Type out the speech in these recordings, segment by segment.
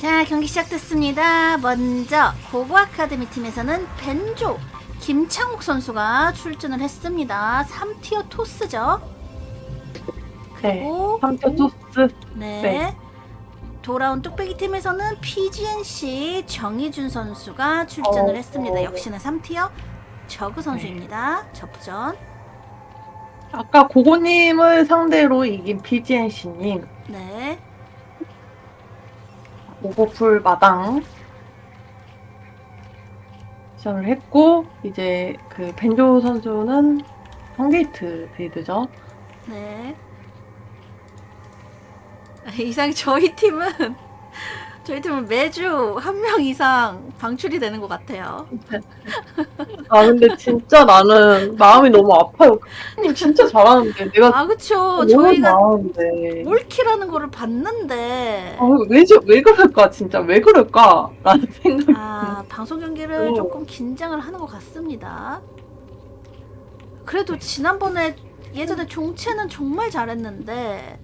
자, 경기 시작됐습니다. 먼저 고고 아카데미 팀에서는 벤조 김창욱 선수가 출전을 했습니다. 3티어 토스죠. 네. 오, 3초 토스. 네. 네. 돌아온 뚝배기 팀에서는 PGNC 정희준 선수가 출전을 어, 했습니다. 어. 역시나 3티어 저그 선수입니다. 저프전. 아까 고고님을 상대로 이긴 PGNC님. 네. 오버풀 마당. 시전을 했고, 이제 그 벤조 선수는 펑게이트 빌드죠. 네. 이상 저희 팀은 저희 팀은 매주 한 명 이상 방출이 되는 것 같아요. 아, 근데 진짜 나는 마음이 너무 아파요. 님 진짜 잘하는데. 내가 아 그쵸. 너무 저희가 잘하는데. 몰키라는 거를 봤는데 아, 왜, 저- 왜 그럴까, 진짜. 왜 그럴까? 라는 생각이. 아 방송 경기를 오. 조금 긴장을 하는 것 같습니다. 그래도 지난번에 예전에 종채는 정말 잘했는데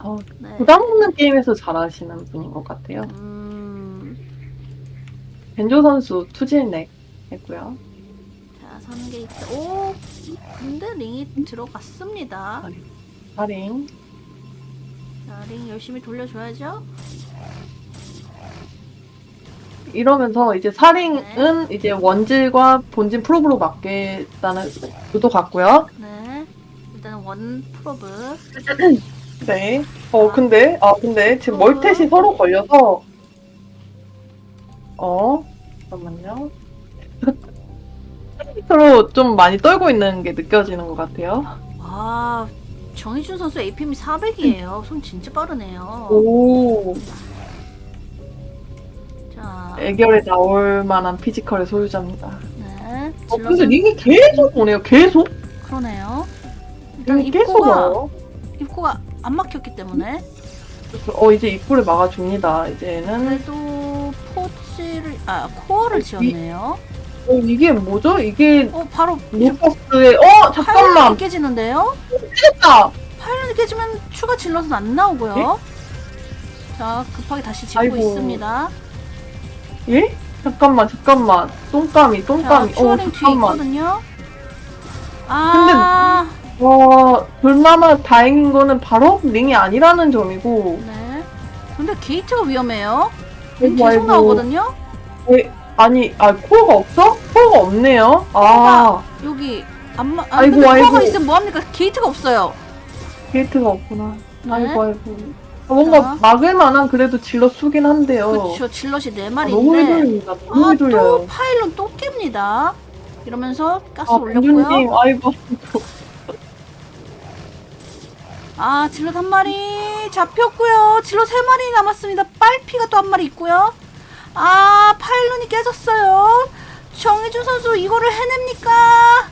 어, 네. 부담 없는 게임에서 잘하시는 분인 것 같아요. 음, 벤조 선수 투질넥 했고요. 자 선게이트 오 근데 링이 들어갔습니다. 하링. 자, 링 열심히 돌려줘야죠. 이러면서 이제 사링은 이제 원질과 본진 프로브로 맞겠다는 의도 같고요. 네. 일단은 원 프로브. 네. 어 근데 아 근데 지금 어. 멀텟이 서로 걸려서 어 잠깐만요. 서로 좀 많이 떨고 있는 게 느껴지는 것 같아요. 아, 정희준 선수 APM이 400이에요. 손 진짜 빠르네요. 오 자, 애결에 나올 만한 피지컬의 소유자입니다. 네. 어 질럿은 근데 링이 계속 오네요. 계속 그러네요. 일단 링이 계속 입구가 와요. 입구가 안 막혔기 때문에 어 이제 입구를 막아줍니다. 이제는 그래도 포지를 아 코어를 지었네요. 어 이게 뭐죠? 이게 어 바로 로커스의 어 파일런이 잠깐만 깨지는데요. 했다. 파일런이 깨지면 추가 질럿은 안 나오고요. 자 급하게 다시 아이고. 있습니다. 예? 잠깐만 잠깐만 똥감이 자 똥감이 어 추가링 뒤에 잠깐만 있거든요. 아, 와 그나마 다행인 거는 바로 링이 아니라는 점이고 네. 근데 게이트가 위험해요. 링 아이고, 계속 아이고. 나오거든요. 에, 아니 아 코어가 없어? 코어가 없네요 아 여기 안마 아, 아이고, 근데 코어가 아이고. 있으면 뭐 합니까? 게이트가 없어요. 게이트가 없구나 네. 아이고 아이고 아, 뭔가 자. 막을 만한 그래도 질러 쓰긴 한데요 그렇죠. 질럿이 네 아, 마리인데. 너무 휘둘립니다 너무 아, 휘둘려요 또 파일론 또 깹니다. 이러면서 가스 아 올렸고요. benju님 아이고 아, 질럿 한 마리 잡혔고요. 질럿 세 마리 남았습니다. 빨피가 또 한 마리 있고요. 아, 파일론이 깨졌어요. 정희준 선수 이거를 해냅니까?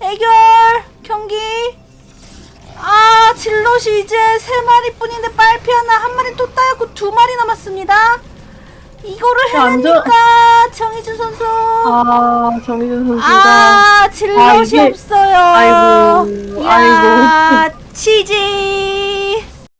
애결 경기. 아, 질럿이 이제 세 마리뿐인데 빨피 하나, 한 마리 또 따였고 두 마리 남았습니다. 이거를 완전- 해냅니까? 정희준 선수. 아 정희준 선수가 아, 질럿이 아, 이게- 없어요. 아이고, 야, 치지.